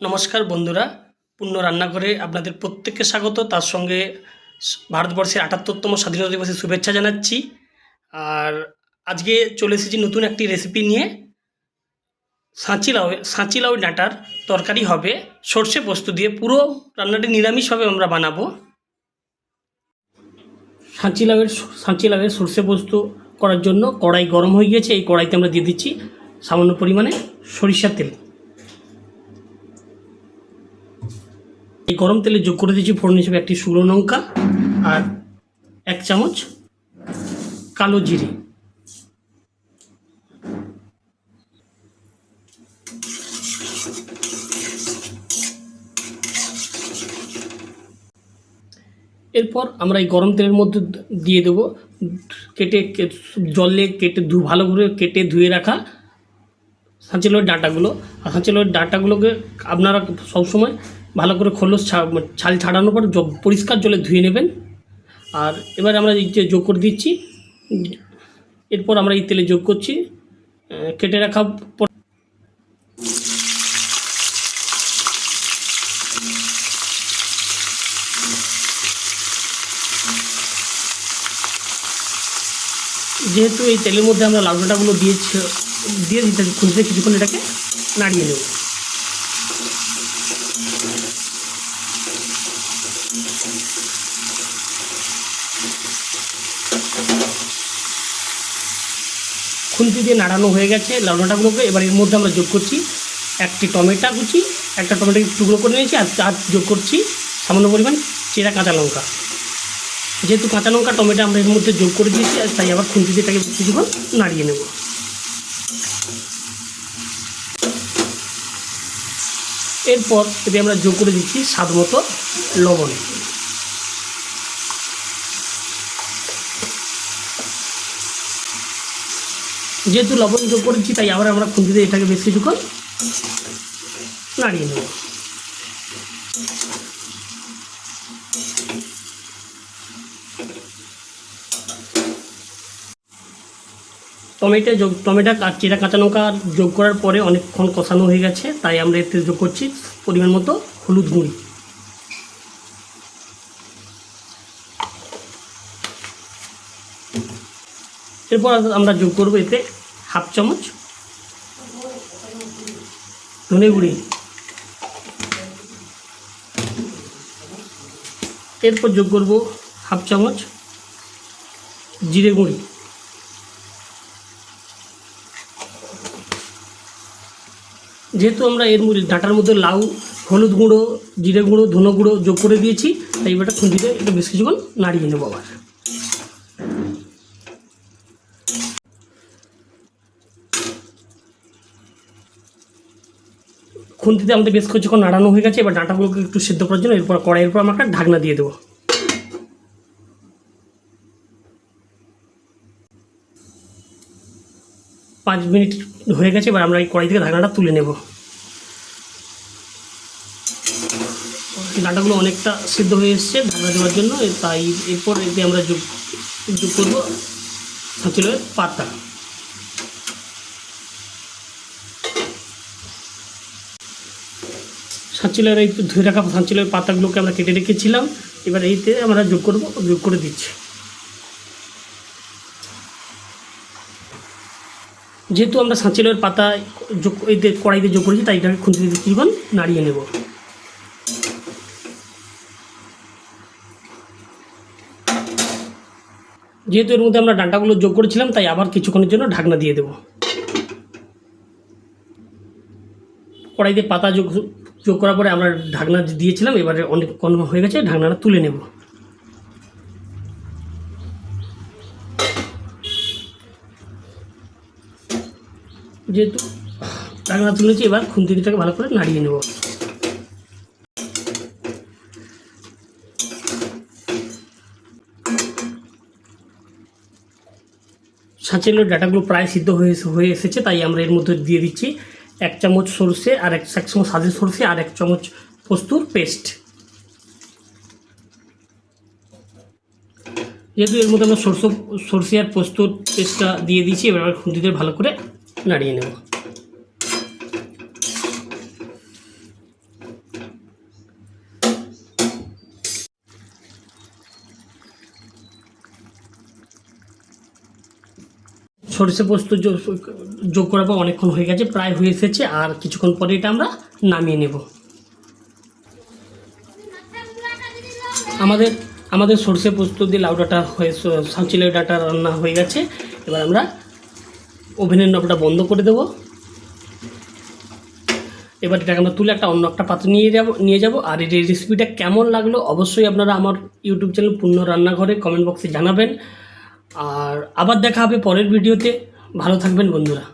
নমস্কার বন্ধুরা, পূর্ণ রান্নাঘরে আপনাদের প্রত্যেককে স্বাগত। তার সঙ্গে ভারতবর্ষের আটাত্তরতম স্বাধীনতা দিবসের শুভেচ্ছা জানাচ্ছি। আর আজকে চলে এসেছি নতুন একটি রেসিপি নিয়ে। সাঁচি লাউ সাঁচি লাউ ডাঁটার তরকারি হবে। সর্ষে পোস্ত দিয়ে পুরো রান্নাটি নিরামিষভাবে আমরা বানাবো। সাঁচি লাউয়ের সাঁচি লাউয়ের সর্ষে পোস্ত করার জন্য কড়াই গরম হয়ে গিয়েছে। এই কড়াইতে আমরা দিয়ে দিচ্ছি সামান্য পরিমাণে সরিষার তেল। এই গরম তেলে যোগ করে দিয়েছি ফোড়ন হিসেবে একটি শুকনো লঙ্কা আর এক চামচ কালো জিরে। এরপর আমরা এই গরম তেলের মধ্যে দিয়ে দেবো কেটে জলে কেটে ধু ভালো করে কেটে ধুয়ে রাখা সাঁচিলোর ডাঁটাগুলো। আর সাঁচিলোর ডাঁটাগুলোকে আপনারা সবসময় ভালো করে খোলস ছা- ছাল ছাড়ানোর পর পরিষ্কার জলে ধুয়ে নেবেন। আর এবার আমরা এই যে যোগ করে দিচ্ছি, এরপর আমরা এই তেলে যোগ করছি। কেটে রাখা যেহেতু এই তেলের মধ্যে আমরা লাউ ডাঁটাগুলো দিয়েছি, দিয়ে দিতে খুঁজতে কিছুক্ষণ এটাকে নাড়িয়ে নেব। খুন্তি দিয়ে নাড়ানো হয়ে গেছে লাউ ডাঁটাগুলোকে এবার এর মধ্যে আমরা যোগ করছি একটি টমেটো কুচি, একটা টমেটো টুকরো করে নিয়েছি আর তার যোগ করছি সামান্য পরিমাণ চেরা কাঁচা লঙ্কা। যেহেতু কাঁচা লঙ্কা, টমেটো আমরা এর মধ্যে যোগ করে দিয়েছি তাই আবার খুন্তি দিয়ে এটাকে কিছুক্ষণ নাড়িয়ে নেব। এরপর এতে আমরা যোগ করে দিচ্ছি স্বাদ মতো লবণ। যেহেতু লবণ যোগ করেছি, তাই আবার আমরা দিয়ে এটাকে বেশ কিছুক্ষণ নাড়িয়ে নেব। টমেটো যোগ, টমেটো চেরা কাঁচা লঙ্কা যোগ করার পরে অনেকক্ষণ কষানো হয়ে গেছে, তাই আমরা এতে যোগ করছি পরিমাণ মতো হলুদ গুঁড়ি। এরপর আমরা যোগ করব এতে হাফ চামচ ধনে গুঁড়ি। এরপর যোগ করব হাফ চামচ জিরে গুঁড়ি। যেহেতু আমরা এর মধ্যে ডাঁটার মধ্যে লাউ, হলুদ গুঁড়ো, জিরে গুঁড়ো, ধনে গুঁড়ো যোগ করে দিয়েছি, তাই এবারটা খুঁজিতে এটা বেশ কিছুক্ষণ নাড়িয়ে নেব আবার। খুন্তিতে আমাদের বেশ কিছুক্ষণ নাড়ানো হয়ে গেছে, এবার ডাঁটাগুলোকে একটু সেদ্ধ করার জন্য এরপর কড়াইয়ের উপর আমরা একটা ঢাকনা দিয়ে দেবো। পাঁচ মিনিট হয়ে গেছে, এবার আমরা এই কড়াই থেকে ঢাকনাটা তুলে নেব। ডাঁটাগুলো অনেকটা সিদ্ধ হয়ে এসছে, ঢাকনা দেওয়ার জন্য। তাই এরপর এতে আমরা যোগ যোগ করব ছিল পাতা। সাঁচিলের এই ধুয়ে রাখা সাঁচিলের পাতাগুলোকে আমরা কেটে রেখেছিলাম। এবার এইতে আমরা যোগ করব, যোগ করে দিচ্ছি। যেহেতু আমরা সাঁচিলের পাতা যোগ এতে কড়াইতে যোগ করেছি, তাই এটাকে খুঁজে দিতে কিছুক্ষণ নাড়িয়ে নেব। যেহেতু এর মধ্যে আমরা ডাঁটাগুলো যোগ করেছিলাম, তাই আবার কিছুক্ষণের জন্য ঢাকনা দিয়ে দেব। কড়াইতে পাতা যোগ যোগ করার পরে আমরা ঢাকনা দিয়েছিলাম, এবারে অনেক অনেকক্ষণ হয়ে গেছে, ঢাকনাটা তুলে নেব। যেহেতু ঢাকনা তুলেছি এবার খুন্তিটাকে ভালো করে নাড়িয়ে নেব। সাঁচেলের ডাটাগুলো প্রায় সিদ্ধ হয়ে হয়ে এসেছে, তাই আমরা এর মধ্যে দিয়ে দিচ্ছি। এক চামচ সরষে আর এক এক চামচ সাজের সরষে আর এক চামচ পোস্তুর পেস্ট। যেহেতু এর মধ্যে আমরা সরষে সরষে আর পোস্তুর পেস্টটা দিয়ে দিয়েছি, এবার খুন্তিতে ভালো করে নাড়িয়ে নেব। সরষে পোস্ত যোগ করাবো অনেকক্ষণ হয়ে গেছে, প্রায় হয়ে এসেছে, আর কিছুক্ষণ পরে এটা আমরা নামিয়ে নেব। আমাদের আমাদের সরষে পোস্ত দিয়ে লাউ ডাটা হয়ে সাঁচিলের ডাঁটা রান্না হয়ে গেছে। এবার আমরা ওভেনের নবটা বন্ধ করে দেবো। এবার এটাকে আমরা তুলে একটা অন্য একটা পাত্র নিয়ে যাব নিয়ে যাব। আর এই রেসিপিটা কেমন লাগল অবশ্যই আপনারা আমার ইউটিউব চ্যানেল পূর্ণ রান্নাঘরে কমেন্ট বক্সে জানাবেন। আর আবার দেখা হবে পরের ভিডিওতে। ভালো থাকবেন বন্ধুরা।